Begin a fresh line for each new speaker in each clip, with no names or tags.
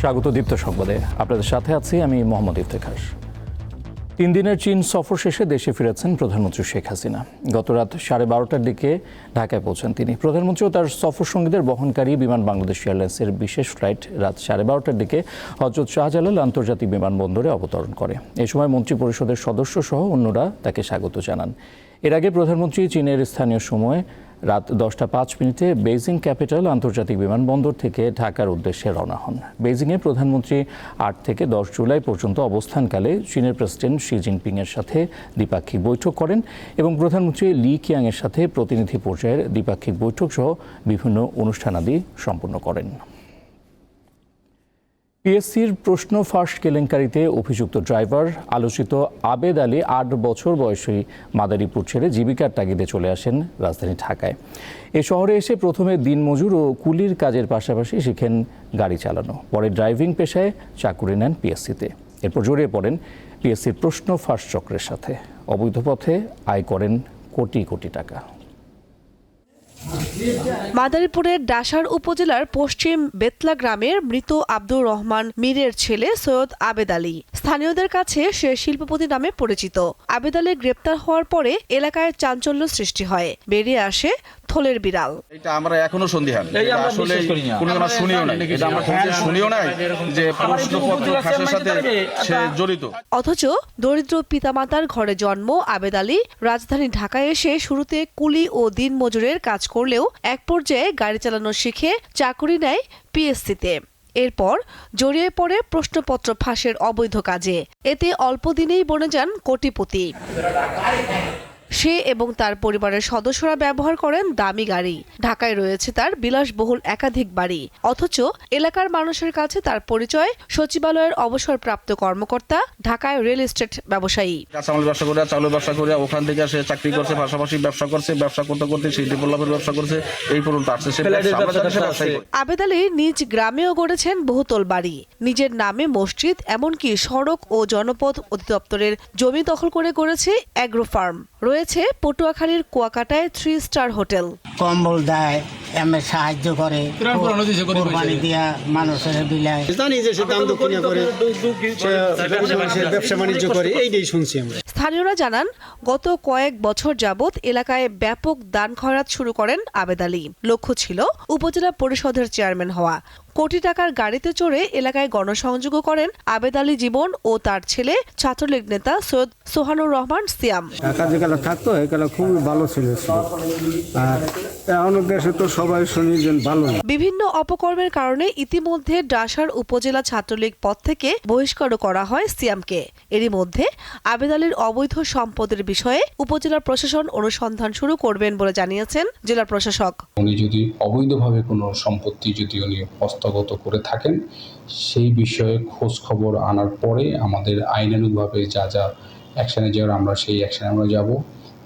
স্বাগত দীপ্ত সংবাদে। আপনাদের সাথে আছি আমি মোহাম্মদ ইফতেখার। তিন দিনের চীন সফর শেষে দেশে ফিরেছেন প্রধানমন্ত্রী শেখ হাসিনা। গত রাত সাড়ে বারোটার দিকে ঢাকায় পৌঁছান তিনি। প্রধানমন্ত্রী ও তার সফর সঙ্গীদের বহনকারী বিমান বাংলাদেশ এয়ারলাইন্সের বিশেষ ফ্লাইট রাত সাড়ে বারোটার দিকে হজরত শাহজালাল আন্তর্জাতিক বিমানবন্দরে অবতরণ করে। এ সময় মন্ত্রী পরিষদের সদস্য সহ অন্যরা তাকে স্বাগত জানান। এর আগে প্রধানমন্ত্রী চীনের স্থানীয় সময় রাত দশটা পাঁচ মিনিটে বেজিং ক্যাপিটাল আন্তর্জাতিক বিমানবন্দর থেকে ঢাকার উদ্দেশ্যে রওনা হন। বেইজিংয়ে প্রধানমন্ত্রী আট থেকে দশ জুলাই পর্যন্ত অবস্থানকালে চীনের প্রেসিডেন্ট শি জিনপিংয়ের সাথে দ্বিপাক্ষিক বৈঠক করেন এবং প্রধানমন্ত্রী লি কিয়াংয়ের সাথে প্রতিনিধি পর্যায়ের দ্বিপাক্ষিক বৈঠক সহ বিভিন্ন অনুষ্ঠানাদি সম্পন্ন করেন। পিএসসির প্রশ্ন ফাঁস কেলেঙ্কারিতে অভিযুক্ত ড্রাইভার, আলোচিত আবেদ আলী, আট বছর বয়সী মাদারীপুর ছেড়ে জীবিকার তাগিদে চলে আসেন রাজধানী ঢাকায়। এ শহরে এসে প্রথমে দিনমজুর ও কুলির কাজের পাশাপাশি শিখেন গাড়ি চালানো। পরে ড্রাইভিং পেশায় চাকুরি নেন পিএসসিতে। এরপর জড়িয়ে পড়েন পিএসসির প্রশ্ন ফাঁস চক্রের সাথে। অবৈধ পথে আয় করেন কোটি কোটি টাকা।
মাদারীপুরের ডাসার উপজেলার পশ্চিম বেতলা গ্রামের মৃত আব্দুর রহমান মীরের ছেলে সৈয়দ আবেদ আলী। স্থানীয়দের কাছে সে শিল্পপতি নামে পরিচিত। আবেদ আলী গ্রেপ্তার হওয়ার পরে এলাকায় চাঞ্চল্য সৃষ্টি হয়। বেরিয়ে আসে থলের বিড়াল।
এটা আমরা এখনও সন্দিহান আসলে। কোনো আমরা শুনিও নাই। এটা আমরা কোনোদিন শুনিও নাই যে প্রশ্নপত্র ফাঁসের সাথে সে জড়িত।
অথচ দরিদ্র পিতামাতার ঘরে জন্ম আবেদ আলী। রাজধানী ঢাকায় এসে শুরুতে কুলি ও দিনমজুরের কাজ করলেও এক পর্যায়ে গাড়ি চালানো শিখে চাকুরি নেয় পিএসসিতে। এরপর জড়িয়ে পড়ে প্রশ্নপত্র ফাঁসের অবৈধ কাজে। এতে অল্প দিনেই বনে যান কোটিপতি। সে এবং তার পরিবারের সদস্যরা ব্যবহার করেন দামি গাড়ি। ঢাকায় রয়েছে তার বিলাসবহুল একাধিক বাড়ি। অথচ এলাকার মানুষের কাছে তার পরিচয় সচিবালয়ের অবসরপ্রাপ্ত কর্মকর্তা ঢাকায় রিয়েল এস্টেট ব্যবসায়ী।
কাঁচামাল ব্যবসা করে চাউলের ব্যবসা করে ওখান থেকে সে চাকরি করছে পাশাপাশি ব্যবসা করছে ব্যবসা করতে করতে সেই ডেভেলপের ব্যবসা করছে এই পর্যন্ত আসছে।
আবেদ আলী নিজ গ্রামেও গড়েছেন বহুতল বাড়ি। নিজের নামে মসজিদ এমনকি সড়ক ও জনপথ অধিদপ্তরের জমি দখল করে গড়েছে অ্যাগ্রো ফার্ম রয়েছে পটুয়াখালীর কুয়াকাটায় থ্রি স্টার হোটেল।
কম্বল দেয় এমনি সাহায্য করে কোরবানি দিয়া মানুষের বিলায়।
জানি যে সে দাম দক্ষিণা করে ব্যবসা বাণিজ্য করে এইটাই শুনছি আমরা।
স্থানীয়রা জানান গত কয়েক বছর যাবৎ এলাকায় ব্যাপক দান খয়রাত শুরু করেন আবেদ আলী। লক্ষ্য ছিল উপজেলা পরিষদের চেয়ারম্যান হওয়া। কোটি টাকার গাড়িতে চড়ে এলাকায় গণসংযোগও করেন আবেদ আলী জীবন ও তার ছেলে ছাত্রলীগ নেতা সৈয়দ সোহানুর রহমান সিয়াম।
ঢাকা যেগুলো থাকতো এগুলো খুবই ভালো ছিল ছিল। আর এখন দেশে তো সবাই ভালো
বিভিন্ন অপকর্মের কারণে ইতিমধ্যে ডাসার উপজেলা ছাত্রলীগ পদ থেকে বহিষ্কারও করা হয় সিয়ামকে। এরই মধ্যে আবেদ আলীর অবৈধ সম্পদের বিষয়ে উপজেলা প্রশাসন অনুসন্ধান শুরু করবেন বলে জানিয়েছেন জেলা প্রশাসক।
উনি যদি অবৈধভাবে কোনো সম্পত্তি যদি উনি হস্তগত করে থাকেন সেই বিষয়ে খোঁজ খবর আনার পরে আমাদের আইনানুগভাবে যা যা অ্যাকশানে যাওয়ার আমরা সেই অ্যাকশানে আমরা যাব।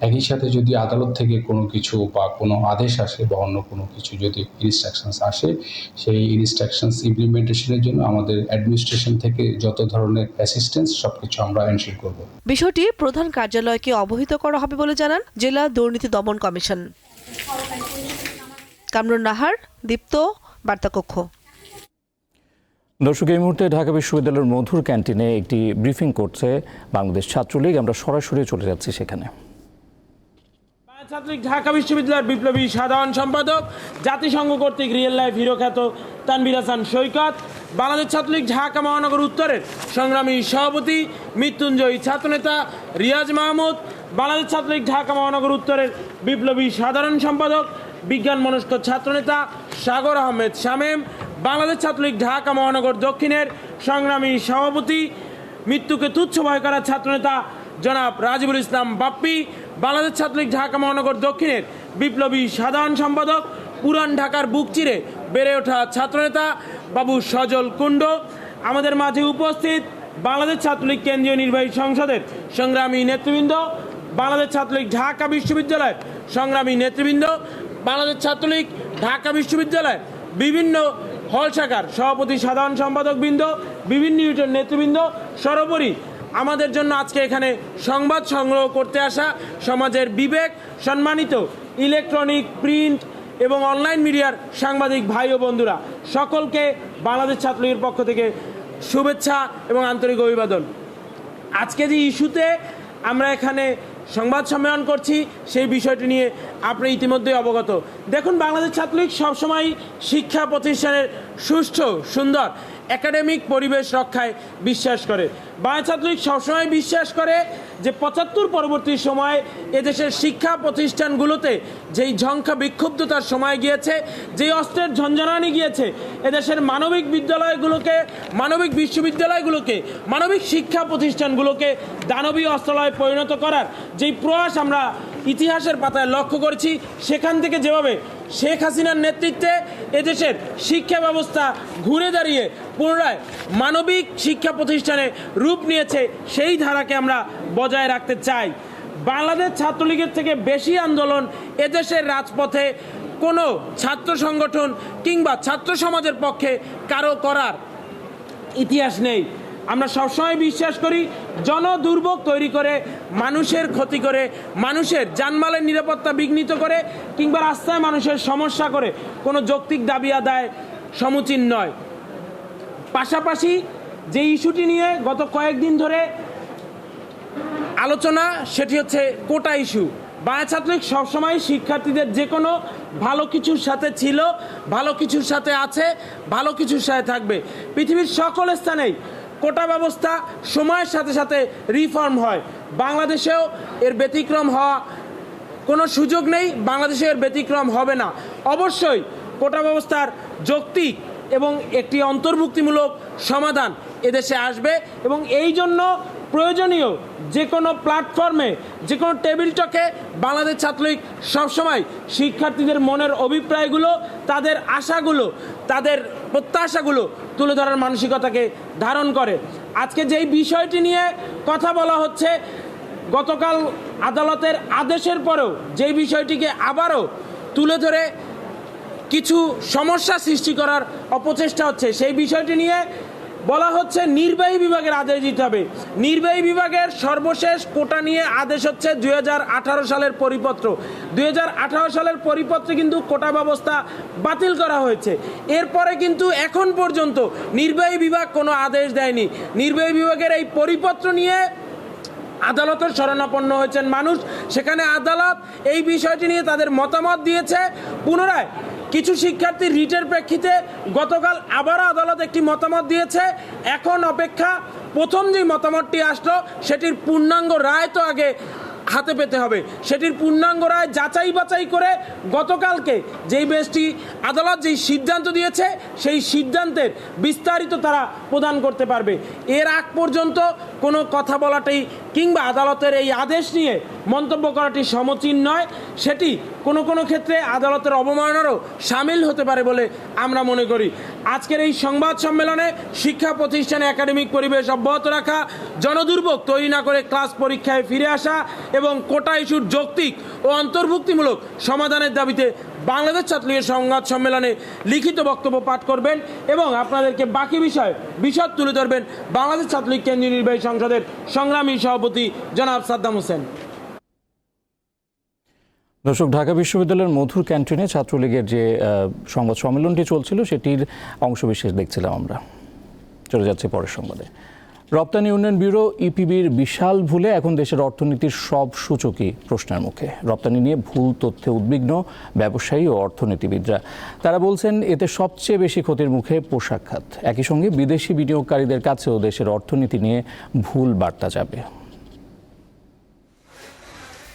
একই সাথে যদি আদালত থেকে কোনো কিছু বা কোনো আদেশ আসে বা অন্য কোনো কিছু যদি ইনস্ট্রাকশনস আসে সেই ইনস্ট্রাকশনস ইমপ্লিমেন্টেশনের জন্য আমাদের অ্যাডমিনিস্ট্রেশন থেকে যত ধরনের অ্যাসিস্ট্যান্স সব কিছু আমরা এনশিওর করব।
বিষয়টি প্রধান কার্যালয়কে অবহিত করা হবে বলে জানান জেলা দুর্নীতি দমন কমিশন। কামরুন নাহার দীপ্ত বার্তাকক্ষ।
দর্শক এই মুহূর্তে ঢাকা বিশ্ববিদ্যালয়ের মধুর ক্যান্টিনে একটি ব্রিফিং করছে বাংলাদেশ ছাত্রলীগ। আমরা সরাসরি চলে যাচ্ছি সেখানে।
ছাত্রলীগ ঢাকা বিশ্ববিদ্যালয়ের বিপ্লবী সাধারণ সম্পাদক, জাতিসংঘ কর্তৃক রিয়েল লাইফ হিরো খ্যাত তানবির হাসান সৈকত, বাংলাদেশ ছাত্রলীগ ঢাকা মহানগর উত্তরের সংগ্রামী সভাপতি, মৃত্যুঞ্জয়ী ছাত্রনেতা, রিয়াজ মাহমুদ, বাংলাদেশ ছাত্রলীগ ঢাকা মহানগর উত্তরের বিপ্লবী সাধারণ সম্পাদক, বিজ্ঞান মনস্ক ছাত্রনেতা, সাগর আহমেদ শামেম, বাংলাদেশ ছাত্রলীগ ঢাকা মহানগর দক্ষিণের সংগ্রামী সভাপতি, মৃত্যুকে তুচ্ছ ভয় করা ছাত্রনেতা জনাব রাজিবুল ইসলাম বাপ্পি বাংলাদেশ ছাত্রলীগ ঢাকা মহানগর দক্ষিণের বিপ্লবী সাধারণ সম্পাদক, পুরান ঢাকার বুক চিরে বেড়ে ওঠা ছাত্রনেতা বাবু সজল কুণ্ড। আমাদের মাঝে উপস্থিত বাংলাদেশ ছাত্রলীগ কেন্দ্রীয় নির্বাহী সংসদের সংগ্রামী নেতৃবৃন্দ, বাংলাদেশ ছাত্রলীগ ঢাকা বিশ্ববিদ্যালয়ের সংগ্রামী নেতৃবৃন্দ, বাংলাদেশ ছাত্রলীগ ঢাকা বিশ্ববিদ্যালয়ের বিভিন্ন হল শাখার সভাপতি সাধারণ সম্পাদক বৃন্দ, বিভিন্ন ইউনিটের নেতৃবৃন্দ, সর্বোপরি আমাদের জন্য আজকে এখানে সংবাদ সংগ্রহ করতে আসা সমাজের বিবেক, সম্মানিত ইলেকট্রনিক, প্রিন্ট এবং অনলাইন মিডিয়ার সাংবাদিক ভাই ও বন্ধুরা, সকলকে বাংলাদেশ ছাত্রলীগের পক্ষ থেকে শুভেচ্ছা এবং আন্তরিক অভিবাদন। আজকে যে ইস্যুতে আমরা এখানে সংবাদ সম্মেলন করছি, সেই বিষয়টি নিয়ে আপনি ইতিমধ্যে অবগত। দেখুন, বাংলাদেশ ছাত্রলীগ সবসময় শিক্ষা প্রতিষ্ঠানের সুষ্ঠু, সুন্দর একাডেমিক পরিবেশ রক্ষায় বিশ্বাস করে। বাংলাদেশ ছাত্রলীগ সবসময় বিশ্বাস করে যে পঁচাত্তর পরবর্তী সময়ে এদেশের শিক্ষা প্রতিষ্ঠানগুলোতে যেই ঝঙ্কা বিক্ষুব্ধতার সময় গিয়েছে, যেই অস্ত্রের ঝঞ্ঝনানি গিয়েছে, এদেশের মানবিক বিদ্যালয়গুলোকে, মানবিক বিশ্ববিদ্যালয়গুলোকে, মানবিক শিক্ষা প্রতিষ্ঠানগুলোকে দানবীয় অস্ত্রালয়ে পরিণত করার যেই প্রয়াস আমরা ইতিহাসের পাতায় লক্ষ্য করেছি, সেখান থেকে যেভাবে শেখ হাসিনার নেতৃত্বে এদেশের শিক্ষা ব্যবস্থা ঘুরে দাঁড়িয়ে পুনরায় মানবিক শিক্ষা প্রতিষ্ঠানে রূপ নিয়েছে, সেই ধারাকে আমরা বজায় রাখতে চাই। বাংলাদেশ ছাত্রলীগের থেকে বেশি আন্দোলন এদেশের রাজপথে কোনো ছাত্র সংগঠন কিংবা ছাত্র সমাজের পক্ষে কারও করার ইতিহাস নেই। আমরা সবসময় বিশ্বাস করি, জনদুর্ভোগ তৈরি করে, মানুষের ক্ষতি করে, মানুষের জানমালের নিরাপত্তা বিঘ্নিত করে, কিংবা রাস্তায় মানুষের সমস্যা করে। কোনো যৌক্তিক দাবি আদায় সমুচীন নয়। পাশাপাশি যে ইস্যুটি নিয়ে গত কয়েকদিন ধরে আলোচনা, সেটি হচ্ছে কোটা ইস্যু। বাংলা ছাত্রলীগ সবসময় শিক্ষার্থীদের যে কোনো ভালো কিছুর সাথে ছিল, ভালো কিছুর সাথে আছে, ভালো কিছুর সাথে থাকবে। পৃথিবীর সকল স্থানেই কোটা ব্যবস্থা সময়ের সাথে সাথে রিফর্ম হয়। বাংলাদেশেও এর ব্যতিক্রম হওয়া কোনো সুযোগ নেই বাংলাদেশে এর ব্যতিক্রম হবে না। অবশ্যই কোটা ব্যবস্থার যৌক্তিক এবং একটি অন্তর্ভুক্তিমূলক সমাধান এদেশে আসবে এবং এই জন্য প্রয়োজনীয় যে কোনো প্ল্যাটফর্মে যে কোনো টেবিল টকে বাংলাদেশ ছাত্রলীগ সবসময় শিক্ষার্থীদের মনের অভিপ্রায়গুলো, তাদের আশাগুলো, তাদের প্রত্যাশাগুলো তুলে ধরার মানসিকতাকে ধারণ করে। আজকে যেই বিষয়টি নিয়ে কথা বলা হচ্ছে, গতকাল আদালতের আদেশের পরেও যেই বিষয়টিকে আবারও তুলে ধরে কিছু সমস্যা সৃষ্টি করার অপচেষ্টা হচ্ছে, সেই বিষয়টি নিয়ে বলা হচ্ছে নির্বাহী বিভাগের আদেশ দিতে হবে। নির্বাহী বিভাগের সর্বশেষ কোটা নিয়ে আদেশ হচ্ছে দু হাজার আঠারো সালের পরিপত্র। দুই হাজার আঠারো সালের পরিপত্রে কিন্তু কোটা ব্যবস্থা বাতিল করা হয়েছে। এরপরে কিন্তু এখন পর্যন্ত নির্বাহী বিভাগ কোনো আদেশ দেয়নি। নির্বাহী বিভাগের এই পরিপত্র নিয়ে আদালতের শরণাপন্ন হয়েছেন মানুষ। সেখানে আদালত এই বিষয়টি নিয়ে তাদের মতামত দিয়েছে। পুনরায় কিছু শিক্ষার্থী রিটের প্রেক্ষিতে গতকাল আবারও আদালত একটি মতামত দিয়েছে। এখন অপেক্ষা প্রথম যে মতামতটি আসলো, সেটির পূর্ণাঙ্গ রায় তো আগে হাতে পেতে হবে। সেটির পূর্ণাঙ্গ রায় যাচাই বাছাই করে গতকালকে যেই বেশটি আদালত যেই সিদ্ধান্ত দিয়েছে, সেই সিদ্ধান্তের বিস্তারিত তারা প্রদান করতে পারবে। এর আগ পর্যন্ত কোনো কথা বলাটাই কিংবা আদালতের এই আদেশ নিয়ে মন্তব্য করাটি সমচীন নয়। সেটি কোনো কোনো ক্ষেত্রে আদালতের অবমাননারও সামিল হতে পারে বলে আমরা মনে করি। আজকের এই সংবাদ সম্মেলনে শিক্ষা প্রতিষ্ঠানে একাডেমিক পরিবেশ অব্যাহত রাখা, জনদুর্ভোগ তৈরি না করে ক্লাস পরীক্ষায় ফিরে আসা এবং কোটা ইস্যুর যৌক্তিক ও অন্তর্ভুক্তিমূলক সমাধানের দাবিতে বাংলাদেশ ছাত্রলীগের সংবাদ সম্মেলনে লিখিত বক্তব্য পাঠ করবেন এবং আপনাদেরকে বাকি বিষয়, বিশদ তুলে ধরবেন বাংলাদেশ ছাত্রলীগ কেন্দ্রীয় নির্বাহী সংসদের সংগ্রামী সভাপতি জনাব সাদ্দাম হোসেন।
দর্শক, ঢাকা বিশ্ববিদ্যালয়ের মধুর ক্যান্টিনে ছাত্রলীগের যে সংবাদ সম্মেলনটি চলছিল, সেটির অংশবিশেষ দেখছিলাম আমরা। চলে যাচ্ছে পরের সংবাদে। রপ্তানি উন্নয়ন ব্যুরো ইপিবির বিশাল ভুলে এখন দেশের অর্থনীতির সব সূচকই প্রশ্নের মুখে। রপ্তানি নিয়ে ভুল তথ্যে উদ্বিগ্ন ব্যবসায়ী ও অর্থনীতিবিদরা। তারা বলছেন, এতে সবচেয়ে বেশি ক্ষতির মুখে পোশাক খাত। একই সঙ্গে বিদেশি বিনিয়োগকারীদের কাছেও দেশের অর্থনীতি নিয়ে ভুল বার্তা যাবে।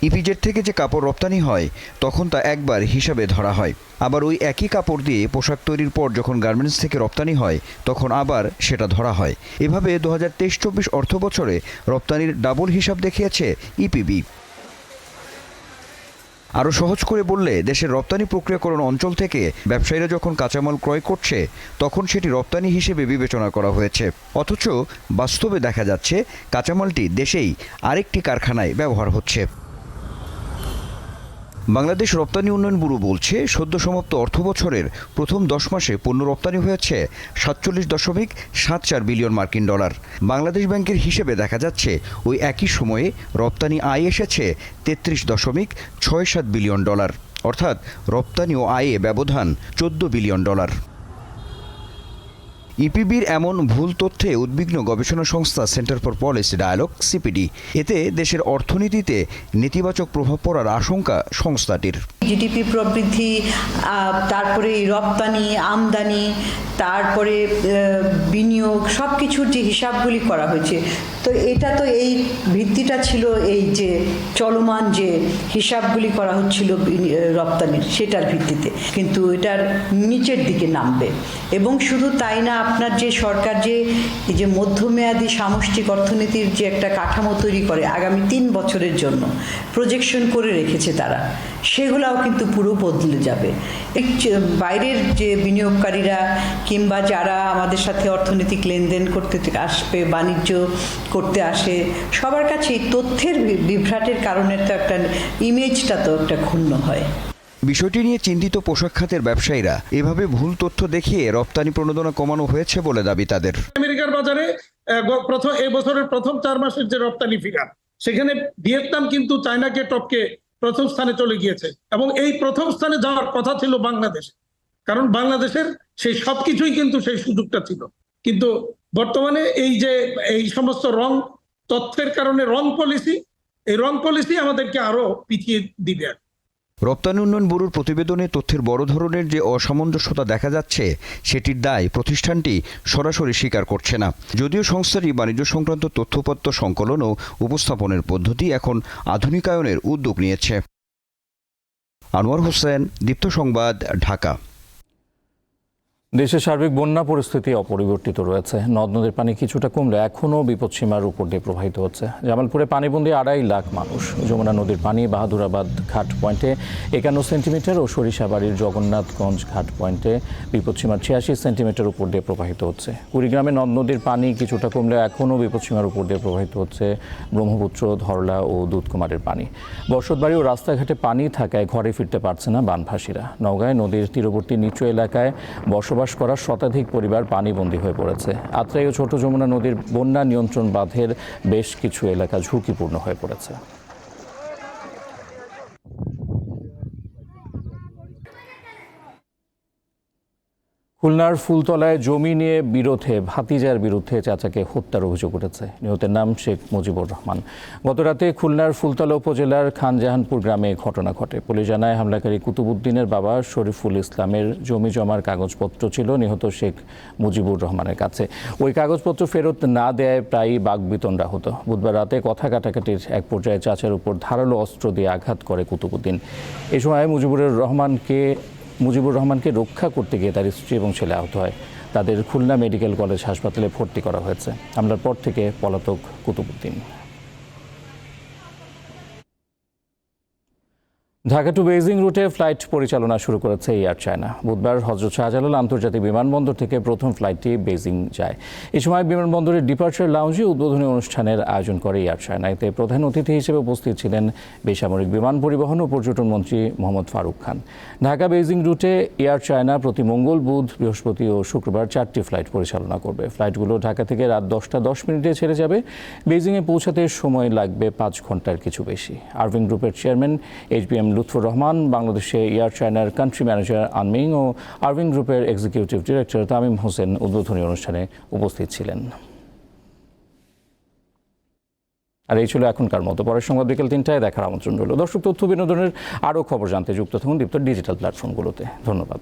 ইপিজেড থেকে যে কাপড় রপ্তানি হয়, তখন তা একবার হিসাবে ধরা হয়। আবার ওই একই কাপড় দিয়ে পোশাক তৈরির পর যখন গার্মেন্টস থেকে রপ্তানি হয়, তখন আবার সেটা ধরা হয়। এভাবে দু হাজার তেইশ চব্বিশ অর্থ বছরে রপ্তানির ডাবল হিসাব দেখিয়েছে ইপিবি। আরও সহজ করে বললে, দেশের রপ্তানি প্রক্রিয়াকরণ অঞ্চল থেকে ব্যবসায়ীরা যখন কাঁচামাল ক্রয় করছে, তখন সেটি রপ্তানি হিসেবে বিবেচনা করা হয়েছে। অথচ বাস্তবে দেখা যাচ্ছে, কাঁচামালটি দেশেই আরেকটি কারখানায় ব্যবহার হচ্ছে। বাংলাদেশ রপ্তানি উন্নয়ন ব্যুরো বলছে, সদ্য সমাপ্ত অর্থ বছরের প্রথম দশ মাসে পণ্য রপ্তানি হয়েছে সাতচল্লিশ দশমিক সাত চার বিলিয়ন মার্কিন ডলার। বাংলাদেশ ব্যাংকের হিসেবে দেখা যাচ্ছে, ওই একই সময়ে রপ্তানি আয় এসেছে তেত্রিশ দশমিক ছয় সাত বিলিয়ন ডলার। অর্থাৎ রপ্তানি ও আয়ে ব্যবধান চোদ্দ বিলিয়ন ডলার। ইপিবির এমন ভুল তথ্যে উদ্বিগ্ন গবেষণা সংস্থা Centre for Policy Dialogue, CPD. এতে দেশের অর্থনীতিতে নেতিবাচক প্রভাব পড়ার আশঙ্কা সংস্থাটির।
জিডিপি প্রবৃদ্ধি তারপরে রপ্তানি, আমদানি, তারপরে বিনিয়োগ সব কিছুর যে হিসাবগুলি করা হয়েছে। তো এটা তো এই ভিত্তিটা ছিল এই যে চলমান যে হিসাবগুলি করা হচ্ছিল রপ্তানির, সেটার ভিত্তিতে। কিন্তু এটার নিচের দিকে নামবে। এবং শুধু তাই না, আপনার যে সরকার যে, এই যে মধ্যমেয়াদী সামষ্টিক অর্থনীতির যে একটা কাঠামো তৈরি করে আগামী তিন বছরের জন্য প্রজেকশন করে রেখেছে তারা। সেগুলাও কিন্তু পুরো বদলে যাবে। বাইরের যে বিনিয়োগকারীরা কিংবা যারা আমাদের সাথে অর্থনৈতিক লেনদেন করতে আসবে বাণিজ্য করতে আসে সবার কাছে এই তথ্যের বিভ্রাটের কারণে তো একটা ইমেজটা তো একটা ক্ষুণ্ণ হয়।
বিষয়টি নিয়ে চিন্তিত পোশাক খাতের ব্যবসায়ীরা এভাবে ভুল তথ্য দেখিয়ে রপ্তানি প্রণোদনা কমানো হয়েছে বলে দাবি তাদের।
আমেরিকার বাজারে প্রথম এই বছরের প্রথম চার মাসের যে রপ্তানি ফিগার সেখানে ভিয়েতনাম কিন্তু চায়নাকে টপকে প্রথম স্থানে চলে গিয়েছে। এবং এই প্রথম স্থানে যাওয়ার কথা ছিল বাংলাদেশ। কারণ বাংলাদেশের সেই সবকিছুই কিন্তু সেই সুযোগটা ছিল। কিন্তু বর্তমানে এই যে, এই সমস্ত রং তথ্যের কারণে রং পলিসি এই রং পলিসি আমাদেরকে আরও পিছিয়ে দিবে আর।
রপ্তানি উন্নয়ন ব্যুরোর প্রতিবেদনে তথ্যের বড় ধরনের যে অসামঞ্জস্যতা দেখা যাচ্ছে, সেটির দায় প্রতিষ্ঠানটি সরাসরি স্বীকার করছে না। যদিও সংস্থাটি বাণিজ্য সংক্রান্ত তথ্যপত্র সংকলন ও উপস্থাপনের পদ্ধতি এখন আধুনিকায়নের উদ্যোগ নিয়েছে। আনোয়ার হোসেন, দীপ্ত সংবাদ, ঢাকা।
দেশের সার্বিক বন্যা পরিস্থিতি অপরিবর্তিত রয়েছে। নদ নদীর পানি কিছুটা কমলে এখনও বিপদসীমার উপর দিয়ে প্রবাহিত হচ্ছে। জামালপুরে পানিবন্দী আড়াই লাখ মানুষ। যমুনা নদীর পানি বাহাদুরাবাদ ঘাট পয়েন্টে একান্ন সেন্টিমিটার ও সরিষাবাড়ির জগন্নাথগঞ্জ ঘাট পয়েন্টে বিপদসীমার ছিয়াশি সেন্টিমিটার উপর দিয়ে প্রবাহিত হচ্ছে। কুড়িগ্রামে নদ নদীর পানি কিছুটা কমলে এখনও বিপদসীমার উপর দিয়ে প্রবাহিত হচ্ছে ব্রহ্মপুত্র, ধরলা ও দুধকুমারের পানি। বসতবাড়ি ও রাস্তাঘাটে পানি থাকায় ঘরে ফিরতে পারছে না বানভাসীরা। নওগাঁয় নদীর তীরবর্তী নিচু এলাকায় বসবাস করা শতাধিক পরিবার পানিবন্দী হয়ে পড়েছে। আত্রাই ও ছোট যমুনা নদীর বন্যা নিয়ন্ত্রণ বাঁধের বেশ কিছু এলাকা ঝুঁকিপূর্ণ হয়ে পড়েছে। খুলনার ফুলতলায় জমি নিয়ে বিরোধে, ভাতিজার বিরুদ্ধে চাচাকে হত্যার অভিযোগ উঠেছে। নিহতের নাম শেখ মুজিবুর রহমান। গতরাতে খুলনার ফুলতলা উপজেলার খানজাহানপুর গ্রামে ঘটনা ঘটে। পুলিশ জানায়, হামলাকারী কুতুবুদ্দিনের বাবা শরীফুল ইসলামের জমি জমার কাগজপত্র ছিল নিহত শেখ মুজিবুর রহমানের কাছে। ওই কাগজপত্র ফেরত না দেয় প্রায়ই বাগবিতণ্ডা হতো। বুধবার রাতে কথা কাটাকাটির এক পর্যায়ে চাচার উপর ধারালো অস্ত্র দিয়ে আঘাত করে কুতুবুদ্দিন এ সময় মুজিবুর রহমানকে মুজিবুর রহমানকে রক্ষা করতে গিয়ে তার স্ত্রী এবং ছেলে আহত হয়। তাদের খুলনা মেডিকেল কলেজ হাসপাতালে ভর্তি করা হয়েছে। হামলার পর থেকে পলাতক কুতুবুদ্দিন ঢাকা টু বেইজিং রুটে ফ্লাইট পরিচালনা শুরু করেছে এয়ার চায়না বুধবার হজরত শাহজালাল আন্তর্জাতিক বিমানবন্দর থেকে প্রথম ফ্লাইটটি বেইজিং যায়। এই সময় বিমানবন্দরের ডিপার্চার লাউঞ্জে উদ্বোধনী অনুষ্ঠানের আয়োজন করে এয়ার চায়না এতে প্রধান অতিথি হিসেবে উপস্থিত ছিলেন বেসামরিক বিমান পরিবহন ও পর্যটন মন্ত্রী মোহাম্মদ ফারুক খান। ঢাকা বেইজিং রুটে এয়ার চায়না প্রতি মঙ্গল, বুধ, বৃহস্পতি ও শুক্রবার চারটি ফ্লাইট পরিচালনা করবে। ফ্লাইটগুলো ঢাকা থেকে রাত দশটা দশ মিনিটে ছেড়ে যাবে। বেইজিংয়ে পৌঁছাতে সময় লাগবে পাঁচ ঘণ্টার কিছু বেশি। আরভিং গ্রুপের chairman H B M Lutfur Rahman, বাংলাদেশে এয়ার চায়নার কান্ট্রি ম্যানেজার আনমিং ও আরভিং গ্রুপের এক্সিকিউটিভ ডিরেক্টর তামিম হোসেন উদ্বোধনী অনুষ্ঠানে উপস্থিত ছিলেন। আর এই ছিল এখনকার মতো। পরের সংবাদ বিকেল তিনটায় দেখার আমন্ত্রণ রইল। দর্শক তথ্য বিনোদনের আরও খবর জানতে যুক্ত থাকুন দীপ্ত ডিজিটাল প্ল্যাটফর্মগুলোতে। ধন্যবাদ।